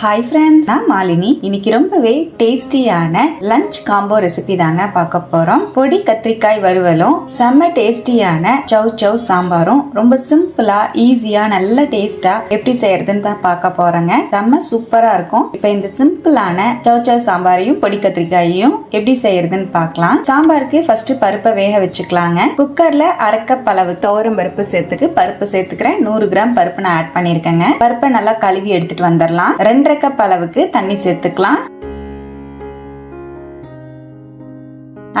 Hi friends நான் மாலினி. இன்னைக்கு ரொம்பவே டேஸ்டியான லஞ்ச் காம்போ ரெசிபி தாங்க பார்க்க போறோம். பொடி கத்திரிக்காய் வறுவலும் செம்ம டேஸ்டியான சவ் சவ் சாம்பாரும் ரொம்ப சிம்பிளா ஈஸியா நல்ல டேஸ்டா எப்படி செய்யறதுன்னு தான் பார்க்க போறேங்க. செம்ம சூப்பரா இருக்கும். இப்போ இந்த சிம்பிளான சவ் சவ் சாம்பாரையும் பொடி கத்திரிக்காயையும் எப்படி செய்யறதுன்னு பார்க்கலாம். சாம்பாருக்கு ஃபர்ஸ்ட் பருப்பை வேக வச்சுக்கலாங்க. குக்கர்ல அரைக்கப் அளவு துவரம் பருப்பு சேர்த்துக்கு பருப்பு சேர்த்துக்கிறேன். நூறு கிராம் பருப்பு நான் ஆட் பண்ணியிருக்கேங்க. பருப்பை நல்லா கழுவி எடுத்துட்டு வந்துடலாம். ரெண்டு ரெண்டரை கப் அளவுக்கு தண்ணி சேர்த்துக்கலாம்.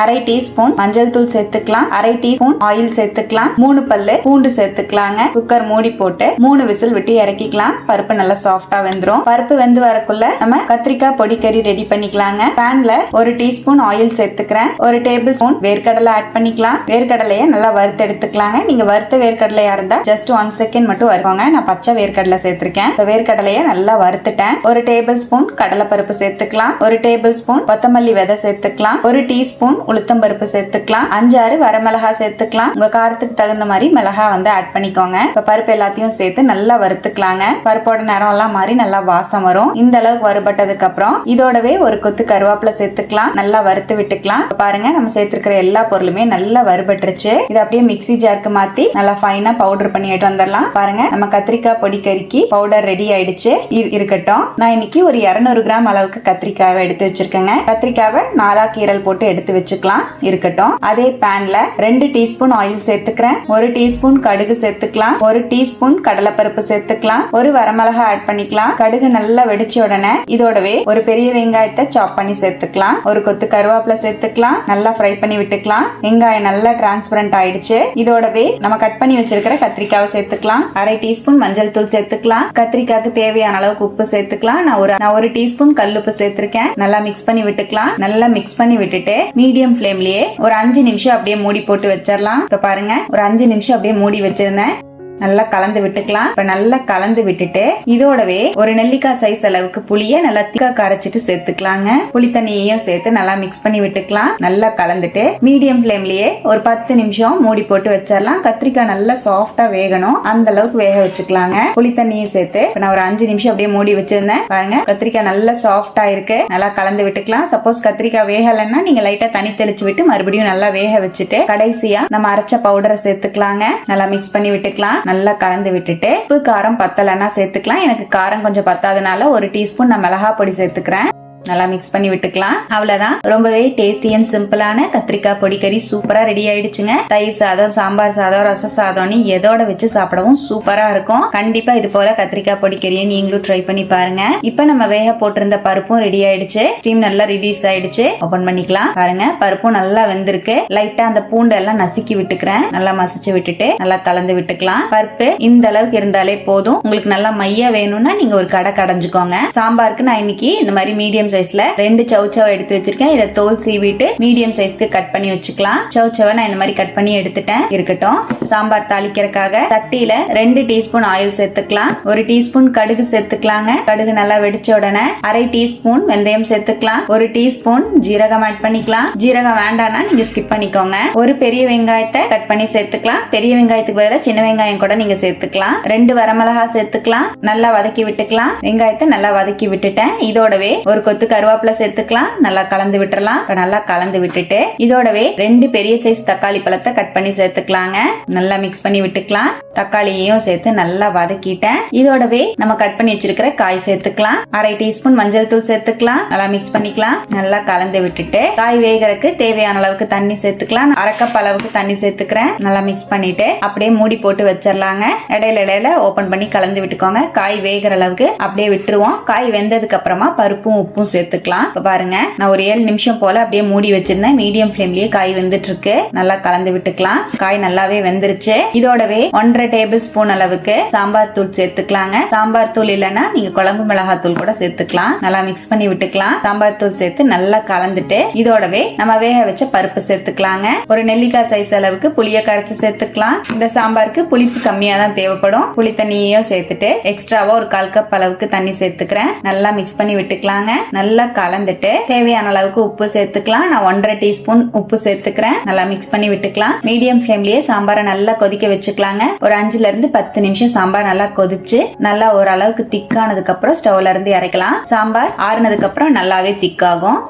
அரை டீஸ்பூன் மஞ்சள் தூள் சேர்த்துக்கலாம். அரை டீஸ்பூன் ஆயில் சேர்த்துக்கலாம். மூணு பல்லு பூண்டு சேர்த்துக்கலாங்க. குக்கர் மூடி போட்டு மூணு விசில் விட்டு இறக்கிக்கலாம். பருப்பு நல்லா சாஃப்டா வெந்துரும். பருப்பு வெந்து வரக்குள்ள நம்ம கத்திரிக்காய் பொடி கறி ரெடி பண்ணிக்கலாங்க. பேன்ல ஒரு டீஸ்பூன் ஆயில் சேர்த்துக்கிறேன். ஒரு டேபிள் ஸ்பூன் வேர்க்கடலை ஆட் பண்ணிக்கலாம். வேர்க்கடலையை நல்லா வறுத்து எடுத்துக்கலாங்க. நீங்க வறுத்த வேர்க்கடலையா இருந்தா ஜஸ்ட் ஒன் செகண்ட் மட்டும் வருவாங்க நான் பச்சை வேர்க்கடலை சேர்த்திருக்கேன். இப்ப வேர்க்கடலையை நல்லா வறுத்துட்டேன். ஒரு டேபிள் ஸ்பூன் கடலைப்பருப்பு சேர்த்துக்கலாம். ஒரு டேபிள் ஸ்பூன் கொத்தமல்லி விதை சேர்த்துக்கலாம். ஒரு டீஸ்பூன் உளுத்தம் பருப்பு சேர்த்துக்கலாம். அஞ்சாறு வரமிளகா சேர்த்துக்கலாம். உங்க காரத்துக்கு தகுந்த மாதிரி மிளகா வந்து ஆட் பண்ணிக்கோங்க. இப்ப பருப்பு எல்லாத்தையும் சேர்த்து நல்லா வறுத்துக்கலாங்க. பருப்போட நிறம் எல்லாம் மாறி நல்லா வாசம் வரும். இந்த அளவுக்கு வறுபட்டதுக்கு அப்புறம் இதோடவே ஒரு கொத்து கருவேப்பிலை சேர்த்துக்கலாம். நல்லா வறுத்து விட்டுக்கலாம். பாருங்க நம்ம சேர்த்திருக்கிற எல்லா பொருளுமே நல்லா வறுபட்டுருச்சு. இது அப்படியே மிக்ஸி ஜாருக்கு மாத்தி நல்லா ஃபைனா பவுடர் பண்ணி எடுத்து வந்துடலாம். பாருங்க நம்ம கத்திரிக்காய் பொடி கறிக்கு பவுடர் ரெடி ஆயிடுச்சு. இருக்கட்டும். நான் இன்னைக்கு ஒரு 200 கிராம் அளவுக்கு கத்திரிக்காவை எடுத்து வச்சிருக்கேங்க. கத்திரிக்காவை நாலா கீரல் போட்டு எடுத்து வச்சுக்கலாம். இருக்கட்டும். அதே பேன்ல ரெண்டு டீஸ்பூன் ஆயில் சேர்த்துக்கிறேன். ஒரு டீஸ்பூன் கடுகு சேர்த்துக்கலாம். ஒரு டீஸ்பூன் கடலைப்பருப்பு சேர்த்துக்கலாம். ஒரு வரமிளகா ஆட் பண்ணிக்கலாம். கடுகு நல்லா வெடிச்ச உடனே இதோடவே ஒரு பெரிய வெங்காயத்தை சாப் பண்ணி சேர்த்துக்கலாம். ஒரு கொத்து கருவேப்பிலை சேர்த்துக்கலாம். நல்லா ஃப்ரை பண்ணி விட்டுக்கலாம். வெங்காயம் நல்லா டிரான்ஸ்பரண்ட் ஆயிடுச்சு. இதோடவே நம்ம கட் பண்ணி வச்சிருக்கிற கத்திரிக்காவை சேர்த்துக்கலாம். அரை டீஸ்பூன் மஞ்சள் தூள் சேர்த்துக்கலாம். கத்திரிக்காய்க்கு தேவையான அளவுக்கு உப்பு சேர்த்துக்கலாம். நான் ஒரு நான் ஒரு டீஸ்பூன் கல்லுப்பு சேர்த்திருக்கேன். நல்லா மிக்ஸ் பண்ணி விட்டுக்கலாம். நல்லா மிக்ஸ் பண்ணி விட்டுட்டு மீடியம் ஃப்ளேம்லயே ஒரு அஞ்சு நிமிஷம் அப்படியே மூடி போட்டு வச்சிடலாம் இப்ப பாருங்க ஒரு அஞ்சு நிமிஷம் அப்படியே மூடி வச்சிருந்தேன். நல்லா கலந்து விட்டுக்கலாம். இப்ப நல்லா கலந்து விட்டுட்டு இதோடவே ஒரு நெல்லிக்காய் சைஸ் அளவுக்கு புளிய நல்லா திக்கா கரைச்சிட்டு சேர்த்துக்கலாங்க. புளி தண்ணியையும் சேர்த்து நல்லா மிக்ஸ் பண்ணி விட்டுக்கலாம். நல்லா கலந்துட்டு மீடியம் ஃபிளேம்லயே ஒரு பத்து நிமிஷம் மூடி போட்டு வச்சிடலாம் கத்திரிக்காய் நல்லா சாஃப்டா வேகணும். அந்த அளவுக்கு வேக வச்சுக்கலாங்க. புளி தண்ணியும் சேர்த்து இப்ப நான் ஒரு அஞ்சு நிமிஷம் அப்படியே மூடி வச்சிருந்தேன். பாருங்க கத்திரிக்காய் நல்லா சாஃப்டா இருக்கு. நல்லா கலந்து விட்டுக்கலாம். சப்போஸ் கத்திரிக்காய் வேகலைன்னா நீங்க லைட்டா தண்ணி தெளிச்சு விட்டு மறுபடியும் நல்லா வேக வச்சுட்டு கடைசியா நம்ம அரைச்ச பவுடரை சேர்த்துக்கலாங்க. நல்லா மிக்ஸ் பண்ணி விட்டுக்கலாம். நல்லா கலந்து விட்டுட்டு உப்பு காரம் பத்தலைன்னா சேர்த்துக்கலாம். எனக்கு காரம் கொஞ்சம் பத்தாதனால ஒரு டீஸ்பூன் நான் மிளகா பொடி சேர்த்துக்கிறேன். நல்லா மிக்ஸ் பண்ணி விட்டுக்கலாம். அவ்வளவுதான். ரொம்பவே டேஸ்டி அண்ட் சிம்பிளான கத்திரிக்காய் பொடி கறி சூப்பரா ரெடி ஆயிடுச்சுங்க. தயிர் சாதம் சாம்பார் சாதம் ரச சாதம்னு எதோட வச்சு சாப்பிடவும் சூப்பரா இருக்கும். கண்டிப்பா இது போல கத்திரிக்காய் பொடி கறியை நீங்களும் ட்ரை பண்ணி பாருங்க. இப்ப நம்ம வேக போட்டிருந்த பருப்பும் ரெடி ஆயிடுச்சு. ஸ்டீம் நல்லா ரிலீஸ் ஆயிடுச்சு. ஓபன் பண்ணிக்கலாம். பாருங்க பருப்பும் நல்லா வெந்திருக்கு. லைட்டா அந்த பூண்டு எல்லாம் நசுக்கி விட்டுக்கிறேன். நல்லா மசிச்சு விட்டுட்டு நல்லா கலந்து விட்டுக்கலாம். பருப்பு இந்த அளவுக்கு இருந்தாலே போதும். உங்களுக்கு நல்லா மையா வேணும்னா நீங்க ஒரு கடை கடைஞ்சுக்கோங்க. சாம்பாருக்கு நான் இன்னைக்கு இந்த மாதிரி மீடியம் சைஸ்ல ரெண்டு சவுச்சவ எடுத்து வச்சிருக்கேன். இதை தோல் சீவிட்டு மீடியம் சைஸ்க்கு கட் பண்ணி வச்சுக்கலாம். சவுச்சவை நான் இந்த மாதிரி கட் பண்ணி எடுத்துட்டேன். இருக்கட்டும். சாம்பார் தாளிக்கிறதுக்காக சட்டியில ரெண்டு டீஸ்பூன் ஆயில் சேர்த்துக்கலாம். ஒரு டீஸ்பூன் கடுகு சேர்த்துக்கலாங்க. கடுகு நல்லா வெடிச்ச உடனே அரை டீஸ்பூன் வெந்தயம் சேர்த்துக்கலாம். ஒரு டீஸ்பூன் ஜீரகம் ஆட் பண்ணிக்கலாம். ஜீரகம் வேண்டாம்னா நீங்க ஸ்கிப் பண்ணிக்கோங்க. ஒரு பெரிய வெங்காயத்தை கட் பண்ணி சேர்த்துக்கலாம். பெரிய வெங்காயத்துக்கு பதிலாக சின்ன வெங்காயம் கூட நீங்க சேர்த்துக்கலாம். ரெண்டு வரமிளகா சேர்த்துக்கலாம். நல்லா வதக்கி விட்டுக்கலாம். வெங்காயத்தை நல்லா வதக்கி விட்டுட்டேன். இதோடவே ஒரு கொத்து கருவேப்பிலை சேர்த்துக்கலாம். நல்லா கலந்து விட்டுறலாம். நல்லா கலந்து விட்டுட்டு இதோடவே ரெண்டு பெரிய சைஸ் தக்காளி பழத்தை கட் பண்ணி சேர்த்துக்கலாங்க. நல்லா மிக்ஸ் பண்ணி விட்டுக்கலாம். தக்காளியையும் சேர்த்து நல்லா வதக்கிட்டேன். இதோடவே நம்ம கட் பண்ணி வச்சிருக்கிற காய் சேர்த்துக்கலாம். அரை டீஸ்பூன் மஞ்சள் தூள் சேர்த்துக்கலாம். நல்லா மிக்ஸ் பண்ணிக்கலாம். நல்லா கலந்து விட்டுட்டு காய் வேகறதுக்கு தேவையான அளவுக்கு தண்ணி சேர்த்துக்கலாம். அரை கப் அளவுக்கு தண்ணி சேர்த்துக்கிறேன். நல்லா மிக்ஸ் பண்ணிட்டு அப்படியே மூடி போட்டு வச்சிடலாங்க இடையில இடையில ஓபன் பண்ணி கலந்து விட்டுக்கோங்க. காய் வேகிற அளவுக்கு அப்படியே விட்டுருவோம். காய் வெந்ததுக்கு அப்புறமா பருப்பும் உப்பும் சேர்த்துக்கலாம். இப்ப பாருங்க நான் ஒரு ஏழு நிமிஷம் போல அப்படியே மூடி வச்சிருந்தேன். மீடியம் ஃப்ளேம்லயே காய் வந்துட்டு இருக்கு நல்லா கலந்து விட்டுக்கலாம். காய் நல்லாவே வெந்துருச்சு. இதோடவே ஒன்றரை டேபிள் ஸ்பூன் அளவுக்கு சாம்பார் தூள் சேர்த்துக்கலாங்க. சாம்பார் தூள் இல்லைன்னா நீங்க குழம்பு மிளகாய் தூள் கூட சேர்த்துக்கலாம். நல்லா மிக்ஸ் பண்ணி விட்டுக்கலாம். சாம்பார் தூள் சேர்த்து நல்லா கலந்துட்டு இதோடவே நம்ம வேக வச்ச பருப்பு சேர்த்துக்கலாங்க. ஒரு நெல்லிக்காய் சைஸ் அளவுக்கு புளிய கரைச்சு சேர்த்துக்கலாம். இந்த சாம்பாருக்கு புளிப்பு கம்மியா தான் தேவைப்படும். புளி தண்ணியையும் சேர்த்துட்டு எக்ஸ்ட்ராவா ஒரு கால் கப் அளவுக்கு தண்ணி சேர்த்துக்கிறேன். நல்லா மிக்ஸ் பண்ணி விட்டுக்கலாங்க. நல்லா கலந்துட்டு தேவையான அளவுக்கு உப்பு சேர்த்துக்கலாம். நான் ஒன்றரை டீஸ்பூன் உப்பு சேர்த்துக்கிறேன். நல்லா மிக்ஸ் பண்ணி விட்டுக்கலாம். மீடியம் ஃப்ளேம்லயே சாம்பாரை நல்லா கொதிக்க வச்சுக்கலாங்க. ஒரு அஞ்சுல இருந்து பத்து நிமிஷம் சாம்பார் நல்லா கொதிச்சு நல்லா ஓரளவுக்கு திக்கானதுக்கு அப்புறம் ஸ்டவ்ல இருந்து இறக்கலாம். சாம்பார் ஆறுனதுக்கு அப்புறம் நல்லாவே திக்காகும்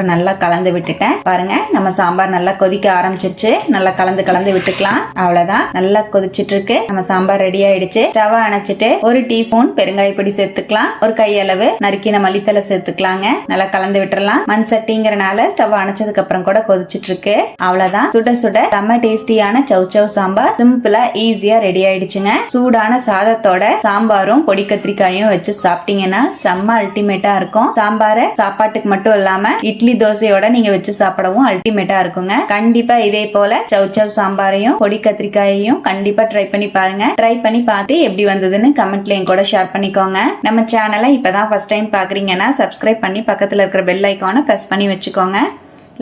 இப்போ நல்லா கலந்து விட்டுட்டேன். பாருங்க நம்ம சாம்பார் நல்லா கொதிக்க ஆரம்பிச்சிருச்சு. நல்லா கலந்து கலந்து விட்டுக்கலாம். அவ்வளவுதான். நல்லா கொதிச்சிட்டு இருக்கு நம்ம சாம்பார் ரெடி ஆயிடுச்சு. ஸ்டவ் அணைச்சிட்டு ஒரு டீஸ்பூன் பெருங்காய பொடி சேர்த்துக்கலாம். ஒரு கையளவு நறுக்கின மல்லித்தலை சேர்த்துக்கலாங்க. நல்லா கலந்து விட்டுறலாம். மண் சட்டிங்கிறனால ஸ்டவ் அணைச்சதுக்கு அப்புறம் கூட கொதிச்சிட்டு இருக்கு அவ்வளவுதான். சுட சுட செம்ம டேஸ்டியான சவ் சவ் சாம்பார். சிம்பிளா ஈஸியா ரெடி ஆயிடுச்சுங்க. சூடான சாதத்தோட சாம்பாரும் பொடி கத்திரிக்காயும் வச்சு சாப்பிட்டீங்கன்னா செம்ம அல்டிமேட்டா இருக்கும். சாம்பார சாப்பாட்டுக்கு மட்டும் இல்லாம இட்லி தோசையோட நீங்க வச்சு சாப்பிடவும் அல்டிமேட்டா இருக்குங்க. கண்டிப்பா இதே போல சவ் சவ் சாம்பாரையும் பொடி கத்திரிக்காயையும் கண்டிப்பா ட்ரை பண்ணி பாருங்க. ட்ரை பண்ணி பார்த்து எப்படி வந்ததுன்னு கமெண்ட்ல என் கூட ஷேர் பண்ணிக்கோங்க. நம்ம சேனலை இப்பதான் ஃபர்ஸ்ட் டைம் பாக்குறீங்கன்னா சப்ஸ்கிரைப் பண்ணி பக்கத்துல இருக்கிற பெல் ஐக்கானை ப்ரெஸ் பண்ணி வச்சுக்கோங்க.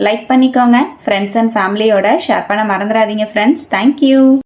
லைக் பண்ணிக்கோங்க. ஃப்ரெண்ட்ஸ் அண்ட் ஃபேமிலியோட ஷேர் பண்ண மறந்துடாதீங்க ஃப்ரெண்ட்ஸ் தேங்க்யூ